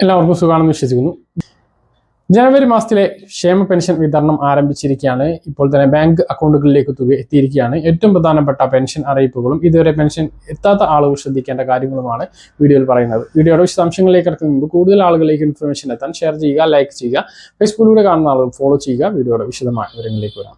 എല്ലാവർക്കും സുഖമാണെന്ന് വിശ്വസിക്കുന്നു. ജനുവരി മാസത്തിലെ ക്ഷേമ പെൻഷൻ വിതരണം ആരംഭിച്ചിരിക്കുകയാണ്. ഇപ്പോൾ തന്നെ ബാങ്ക് അക്കൗണ്ടുകളിലേക്ക് തുക എത്തിയിരിക്കുകയാണ്. ഏറ്റവും പ്രധാനപ്പെട്ട പെൻഷൻ അറിയിപ്പുകളും ഇതുവരെ പെൻഷൻ എത്താത്ത ആളുകൾ ശ്രദ്ധിക്കേണ്ട കാര്യങ്ങളുമാണ് വീഡിയോയിൽ പറയുന്നത്. വീഡിയോയുടെ വിശദാംശങ്ങളിലേക്ക് ഇറക്കുന്ന മുമ്പ് കൂടുതൽ ആളുകളിലേക്ക് ഇൻഫർമേഷൻ എത്താൻ ഷെയർ ചെയ്യുക ലൈക്ക് ചെയ്യുക ഫേസ്ബുക്കിലൂടെ കാണുന്ന ആളുകൾ ഫോളോ ചെയ്യുക. വീഡിയോയുടെ വിശദമായ വിവരങ്ങളിലേക്ക് വരാം.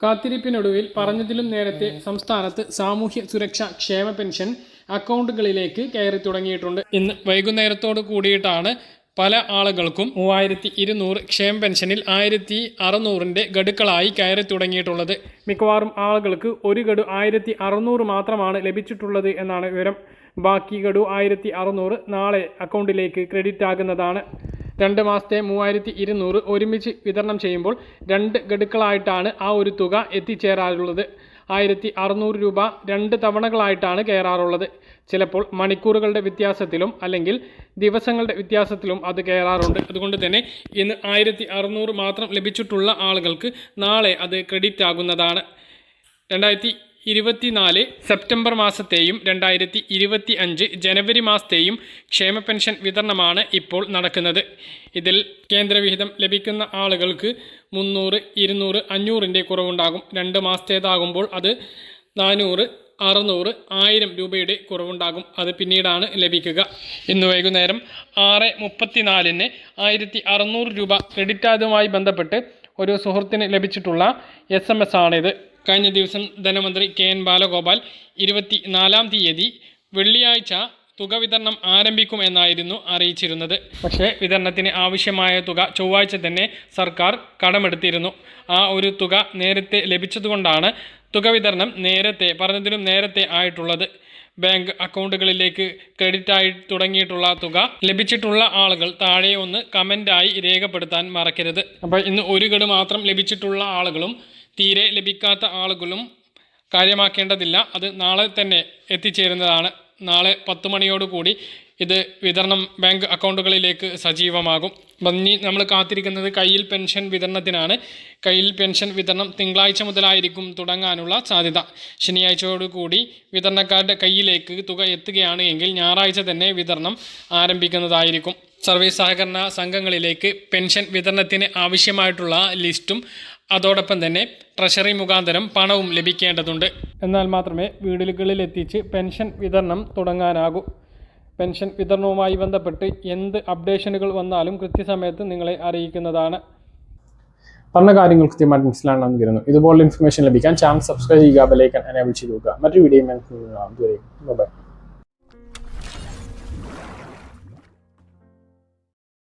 കാത്തിരിപ്പിനൊടുവിൽ പറഞ്ഞതിലും നേരത്തെ സംസ്ഥാനത്ത് സാമൂഹ്യ സുരക്ഷാ ക്ഷേമ പെൻഷൻ അക്കൗണ്ടുകളിലേക്ക് കയറി തുടങ്ങിയിട്ടുണ്ട്. ഇന്ന് വൈകുന്നേരത്തോട് കൂടിയിട്ടാണ് പല ആളുകൾക്കും മൂവായിരത്തി ഇരുന്നൂറ് ക്ഷേമ പെൻഷനിൽ ആയിരത്തി അറുന്നൂറിന്റെ ഗഡുക്കളായി കയറി തുടങ്ങിയിട്ടുള്ളത്. മിക്കവാറും ആളുകൾക്ക് ഒരു ഗഡു ആയിരത്തി അറുന്നൂറ് മാത്രമാണ് ലഭിച്ചിട്ടുള്ളത് എന്നാണ് വിവരം. ബാക്കി ഗഡു ആയിരത്തി അറുന്നൂറ് നാളെ അക്കൗണ്ടിലേക്ക് ക്രെഡിറ്റ് ആകുന്നതാണ്. രണ്ട് മാസത്തെ മൂവായിരത്തി ഇരുന്നൂറ് ഒരുമിച്ച് വിതരണം ചെയ്യുമ്പോൾ രണ്ട് ഗഡുക്കളായിട്ടാണ് ആ ഒരു തുക എത്തിച്ചേരാറുള്ളത്. ആയിരത്തി അറുന്നൂറ് രൂപ രണ്ട് തവണകളായിട്ടാണ് കയറാറുള്ളത്. ചിലപ്പോൾ മണിക്കൂറുകളുടെ വ്യത്യാസത്തിലും അല്ലെങ്കിൽ ദിവസങ്ങളുടെ വ്യത്യാസത്തിലും അത് കയറാറുണ്ട്. അതുകൊണ്ട് തന്നെ ഇന്ന് ആയിരത്തി മാത്രം ലഭിച്ചിട്ടുള്ള ആളുകൾക്ക് നാളെ അത് ക്രെഡിറ്റ് ആകുന്നതാണ് രണ്ടായിരത്തി ഇരുപത്തിനാല് സെപ്റ്റംബർ മാസത്തെയും രണ്ടായിരത്തി ഇരുപത്തി അഞ്ച് ജനുവരി മാസത്തെയും ക്ഷേമ പെൻഷൻ വിതരണമാണ് ഇപ്പോൾ നടക്കുന്നത്. ഇതിൽ കേന്ദ്രവിഹിതം ലഭിക്കുന്ന ആളുകൾക്ക് മുന്നൂറ് ഇരുന്നൂറ് അഞ്ഞൂറിന്റെ കുറവുണ്ടാകും. രണ്ട് മാസത്തേതാകുമ്പോൾ അത് നാനൂറ് അറുന്നൂറ് ആയിരം രൂപയുടെ കുറവുണ്ടാകും. അത് പിന്നീടാണ് ലഭിക്കുക. ഇന്ന് വൈകുന്നേരം ആറ് മുപ്പത്തിനാലിന് ആയിരത്തി അറുന്നൂറ് രൂപ ക്രെഡിറ്റ് ആയതുമായി ബന്ധപ്പെട്ട് ഒരു സുഹൃത്തിന് ലഭിച്ചിട്ടുള്ള എസ് എം എസ് ആണിത്. കഴിഞ്ഞ ദിവസം ധനമന്ത്രി കെ എൻ ബാലഗോപാൽ ഇരുപത്തി നാലാം തീയതി വെള്ളിയാഴ്ച തുക വിതരണം ആരംഭിക്കും എന്നായിരുന്നു അറിയിച്ചിരുന്നത്. പക്ഷേ വിതരണത്തിന് ആവശ്യമായ തുക ചൊവ്വാഴ്ച തന്നെ സർക്കാർ കടമെടുത്തിരുന്നു. ആ ഒരു തുക നേരത്തെ ലഭിച്ചതുകൊണ്ടാണ് തുക വിതരണം നേരത്തെ പറഞ്ഞതിലും നേരത്തെ ആയിട്ടുള്ളത്. ബാങ്ക് അക്കൗണ്ടുകളിലേക്ക് ക്രെഡിറ്റ് ആയി തുടങ്ങിയിട്ടുള്ള തുക ലഭിച്ചിട്ടുള്ള ആളുകൾ താഴെ ഒന്ന് കമന്റായി രേഖപ്പെടുത്താൻ മറക്കരുത്. അപ്പോൾ ഇന്ന് ഒരു ഗഡ് മാത്രം ലഭിച്ചിട്ടുള്ള ആളുകളും തീരെ ലഭിക്കാത്ത ആളുകളും കാര്യമാക്കേണ്ടതില്ല. അത് നാളെ തന്നെ എത്തിച്ചേരുന്നതാണ്. നാളെ പത്ത് മണിയോടുകൂടി ഇത് വിതരണം ബാങ്ക് അക്കൗണ്ടുകളിലേക്ക് സജീവമാകും. ഭംഗി നമ്മൾ കാത്തിരിക്കുന്നത് കയ്യിൽ പെൻഷൻ വിതരണത്തിനാണ്. കയ്യിൽ പെൻഷൻ വിതരണം തിങ്കളാഴ്ച മുതലായിരിക്കും തുടങ്ങാനുള്ള സാധ്യത. ശനിയാഴ്ചയോടുകൂടി വിതരണക്കാരുടെ കയ്യിലേക്ക് തുക എത്തുകയാണ് എങ്കിൽ ഞായറാഴ്ച തന്നെ വിതരണം ആരംഭിക്കുന്നതായിരിക്കും. സർവീസ് സഹകരണ സംഘങ്ങളിലേക്ക് പെൻഷൻ വിതരണത്തിന് ആവശ്യമായിട്ടുള്ള ലിസ്റ്റും അതോടൊപ്പം തന്നെ ട്രഷറി മുഖാന്തരം പണവും ലഭിക്കേണ്ടതുണ്ട്. എന്നാൽ മാത്രമേ വീടുകളിൽ എത്തിച്ച് പെൻഷൻ വിതരണം തുടങ്ങാനാകൂ. പെൻഷൻ വിതരണവുമായി ബന്ധപ്പെട്ട് എന്ത് അപ്ഡേഷനുകൾ വന്നാലും കൃത്യസമയത്ത് നിങ്ങളെ അറിയിക്കുന്നതാണ്. പറഞ്ഞ കാര്യങ്ങൾ കൃത്യമായിട്ട് മനസ്സിലാണെന്ന് കരുതുന്നു ഇതുപോലുള്ള ഇൻഫർമേഷൻ ലഭിക്കാൻ ചാനൽ സബ്സ്ക്രൈബ് ചെയ്യുക ബെലൈക്കൻ എനേബിൾ ചെയ്ത് നോക്കുക മറ്റൊരു വീഡിയോ ബൈ